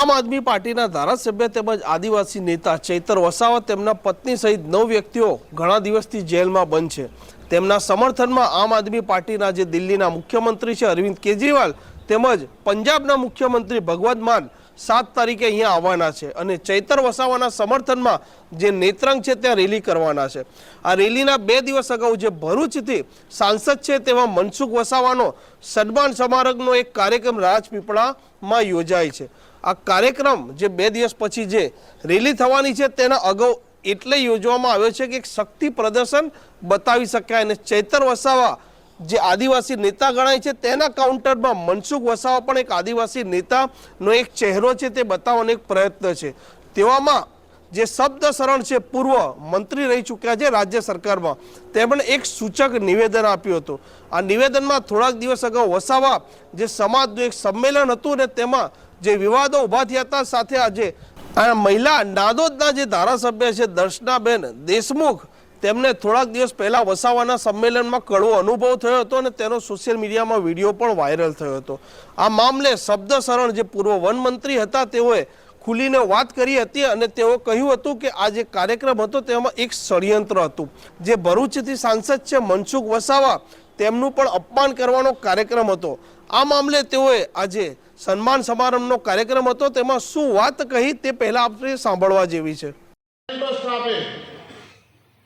આમ આદમી પાર્ટીના ધારાસભ્ય તેમજ આદિવાસી નેતા ચૈતર વસાવા તેમના પત્ની સહિત નવ વ્યક્તિઓ ઘણા દિવસથી જેલમાં બંધ છે. તેમના સમર્થનમાં આમ આદમી પાર્ટીના જે દિલ્હીના મુખ્યમંત્રી છે અરવિંદ કેજરીવાલ તેમજ પંજાબના મુખ્યમંત્રી ભગવત માન સાત તારીખે અહીંયા આવવાના છે અને ચૈતર વસાવાના સમર્થનમાં જે નેત્રંગ છે ત્યાં રેલી કરવાના છે. આ રેલીના બે દિવસ અગાઉ જે ભરૂચથી સાંસદ છે તેવા મનસુખ વસાવાનો સન્માન સમારંભનો એક કાર્યક્રમ રાજપીપળામાં યોજાય છે. આ કાર્યક્રમ જે બે દિવસ પછી જે રેલી થવાની છે તેના અગાઉ એટલે યોજવામાં આવ્યો છે કે એક શક્તિ પ્રદર્શન બતાવી શકાય અને ચૈતર વસાવા જે આદિવાસી નેતા ગણાય છે તેના કાઉન્ટરમાં મનસુખ વસાવા પણ એક આદિવાસી નેતાનો એક ચહેરો છે તે બતાવવાનો એક પ્રયત્ન છે. તેવામાં જે શબ્દ શરણ છે પૂર્વ મંત્રી રહી ચૂક્યા છે રાજ્ય સરકારમાં. તેમણે એક સૂચક નિવેદન આપ્યું હતું. આ નિવેદનમાં થોડાક દિવસ અગાઉ વસાવા જે સમાજનું એક સંમેલન હતું ને તેમાં જે વિવાદો ઊભા થયા હતા સાથે આજે આ મહિલા નાદોદના જે ધારાસભ્ય છે દર્શનાબેન દેશમુખ, તેમને થોડાક દિવસ પહેલાં વસાવાના સંમેલનમાં કડવો અનુભવ થયો હતો અને તેનો સોશિયલ મીડિયામાં વીડિયો પણ વાયરલ થયો હતો. આ મામલે શબ્દ શરણ જે પૂર્વ વન મંત્રી હતા, તેઓએ ખુલીને વાત કરી હતી અને તેઓ કહ્યું હતું કે આ જે કાર્યક્રમ હતો, તેમાં એક ષડયંત્ર હતું. જે ભરૂચથી સાંસદ છે મનસુખ વસાવા, તેમનું પણ અપમાન કરવાનો કાર્યક્રમ હતો. આ મામલે તેઓએ આજે સન્માન સમારંભનો કાર્યક્રમ હતો, તેમાં શું વાત કહી તે પહેલા આપણે સાંભળવા જેવી છે.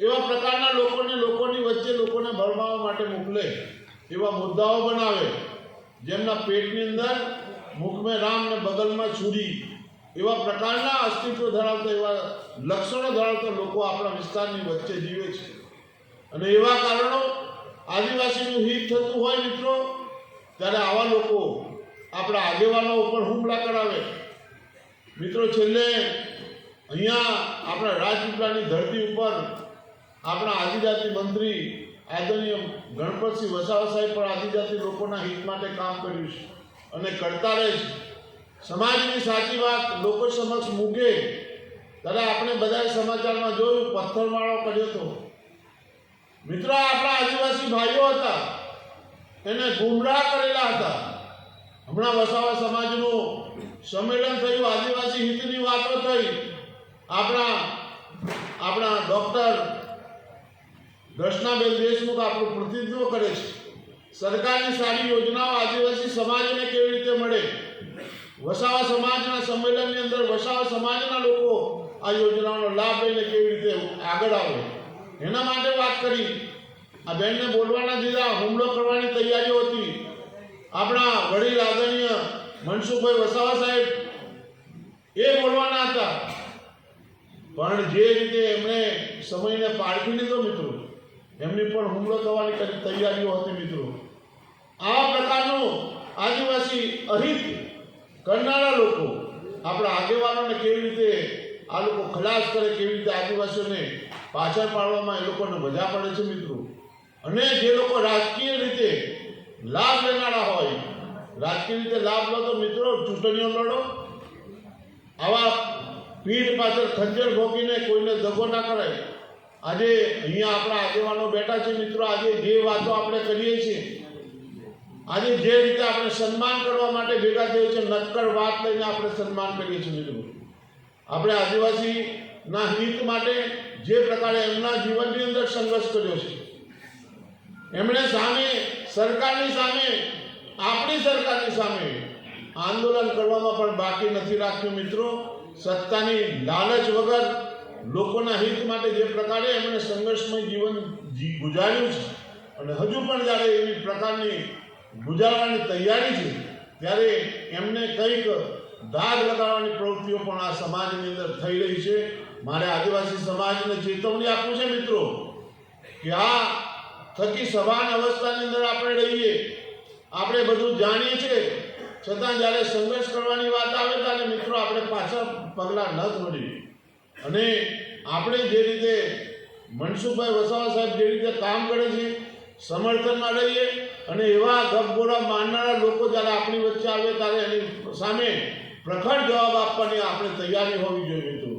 એવા પ્રકારના લોકોને લોકોની વચ્ચે લોકોને ભરમાવા માટે મોકલે, એવા મુદ્દાઓ બનાવે, જેમના પેટની અંદર મુખમાં રામ ને બગલમાં છુરી, એવા પ્રકારના અસ્તિત્વ ધરાવતા, એવા લક્ષણો ધરાવતા લોકો આપણા વિસ્તારની વચ્ચે જીવે છે. અને એવા કારણો આદિવાસીનું હિત થતું હોય મિત્રો, ત્યારે આવા લોકો આપણા આગેવાનો ઉપર હુમલા કરાવે. મિત્રો, છેલ્લે અહીંયા આપણા રાજપીપળાની ધરતી ઉપર આપણા આદિજાતિ મંત્રી આદરણીય ગણપતસિંહ વસાવા સાહેબ પણ આદિજાતિ લોકોના હિત માટે કામ કર્યું છે. અને કરતા રહે છે સમાજની સાચી વાત લોકો સમક્ષ મૂકે. ત્યારે આપણે બધા સમાચારમાં જોયું પથ્થરમાળો કર્યો હતો. મિત્રો, આપણા આદિવાસી ભાઈઓ હતા. એને ગુમરાહ કરેલા હતા. હમણાં વસાવા સમાજનું સંમેલન થયું, આદિવાસી હિતની વાતો થઈ. આપણા આપણા ડૉક્ટર દર્શનાબેન દેશમુખ આપણું પ્રતિનિધિત્વ કરે છે. સરકારની સારી યોજનાઓ આદિવાસી સમાજને કેવી રીતે મળે? વસાવા સમાજના સંમેલનની અંદર વસાવા સમાજના લોકો આ યોજનાઓનો લાભ લઈને કેવી રીતે આગળ આવે? એના માટે વાત કરી. આ બેનને બોલવાના દીધા, હુમલો કરવાની તૈયારીઓ હતી આપણા વડીલ આદરણીય મનસુખભાઈ વસાવા સાહેબ એ બોલવાના હતા. પણ જે રીતે એમણે સમયને પાળખી લીધો મિત્રો, એમની પણ હુમલો થવાની કરી તૈયારીઓ હતી મિત્રો. આ પ્રકારનું આદિવાસી અહિત કરનારા લોકો આપણા આગેવાનોને કેવી રીતે આ લોકો ખલાસ કરે, કેવી રીતે આદિવાસીઓને પાછળ પાડવામાં એ લોકોને મજા પડે છે મિત્રો. અને જે લોકો રાજકીય રીતે લાભ લેનારા હોય રાજકીય રીતે લાભ લો તો મિત્રો, ચૂંટણીઓ લડો. આવા પીઠ પાછળ ખંજર ભોગીને કોઈને દગો ના કરાય. આજે અહીંયા આપણા આગેવાનો બેઠા છે, મિત્રો, આજે જે વાતો આપણે કરીએ છીએ, આજે જે રીતે આપણે સન્માન કરવા માટે ભેગા થઈએ છીએ, નક્કર વાત લઈને આપણે સન્માન કરીએ છીએ, મિત્રો. આપણે આદિવાસીના હિત માટે જે પ્રકારે એમના જીવનની અંદર સંઘર્ષ કર્યો છે. એમણે સામે, સરકારની સામે આપણી સરકારની સામે આંદોલન કરવામાં પણ બાકી નથી રાખ્યું મિત્રો. સત્તાની લાલચ વગર લોકોના હિત માટે જે પ્રકારે એમણે સંઘર્ષમય જીવન ગુજાર્યું છે અને હજુ પણ જ્યારે એવી પ્રકારની ગુજારવાની તૈયારી છે, ત્યારે એમને કંઈક દાગ લગાડવાની પ્રવૃત્તિઓ પણ આ સમાજની અંદર થઈ રહી છે. મારે આદિવાસી સમાજને ચેતવણી આપવું છે મિત્રો, કે આ થકી સભાન અવસ્થાની અંદર આપણે રહીએ આપણે બધું જાણીએ છીએ. છતાં જ્યારે સંઘર્ષ કરવાની વાત આવે ત્યારે મિત્રો આપણે પાછા પગલાં ન છોડીએ અને આપણે જે રીતે મનસુખભાઈ વસાવા સાહેબ જે રીતે કામ કરે છે, સમર્થનમાં રહીએ અને એવા ગપગોળા માનનારા લોકો જ્યારે આપણી વચ્ચે આવે ત્યારે એની સામે પ્રખર જવાબ આપવાની આપણે તૈયારી હોવી જોઈએ મિત્રો.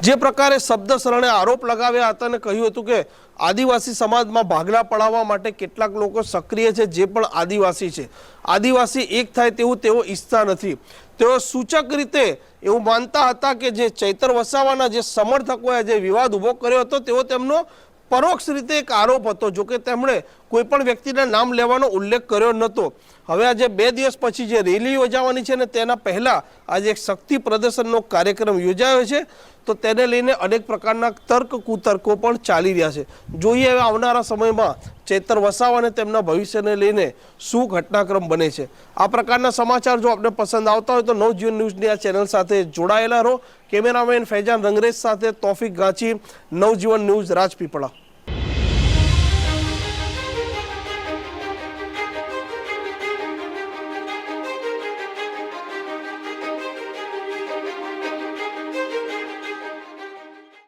જે પ્રકારે શબ્દ શરણે આરોપ લગાવ્યા હતા અને કહ્યું હતું કે આદિવાસી સમાજમાં ભાગલા પડાવવા માટે કેટલાક લોકો સક્રિય છે, જે પણ આદિવાસી છે. આદિવાસી એક થાય તેવું તેઓ ઈચ્છતા નથી. તેઓ સૂચક રીતે એવું માનતા હતા કે જે ચૈતર વસાવાના જે સમર્થકોએ જે વિવાદ ઊભો કર્યો હતો, તેઓ તેમનો પરોક્ષ રીતે એક આરોપ હતો, જોકે તેમણે કોઈ પણ વ્યક્તિના નામ લેવાનો ઉલ્લેખ કર્યો નહોતો. હવે આજે બે દિવસ પછી જે રેલી યોજાવાની છે ને તેના પહેલાં આજે એક શક્તિ પ્રદર્શનનો કાર્યક્રમ યોજાયો છે, તો તેને લઈને અનેક પ્રકારના તર્ક કુતર્કો પણ ચાલી રહ્યા છે. જોઈએ હવે આવનારા સમયમાં ચેતર વસાવા અને તેમના ભવિષ્યને લઈને શું ઘટનાક્રમ બને છે. આ પ્રકારના સમાચાર જો આપને પસંદ આવતા હોય તો નવજીવન ન્યૂઝની આ ચેનલ સાથે જોડાયેલા રહો. કેમેરામેન ફૈજાન રંગરેજ સાથે તોફિક ગાંચી, નવજીવન ન્યૂઝ રાજપીપળા.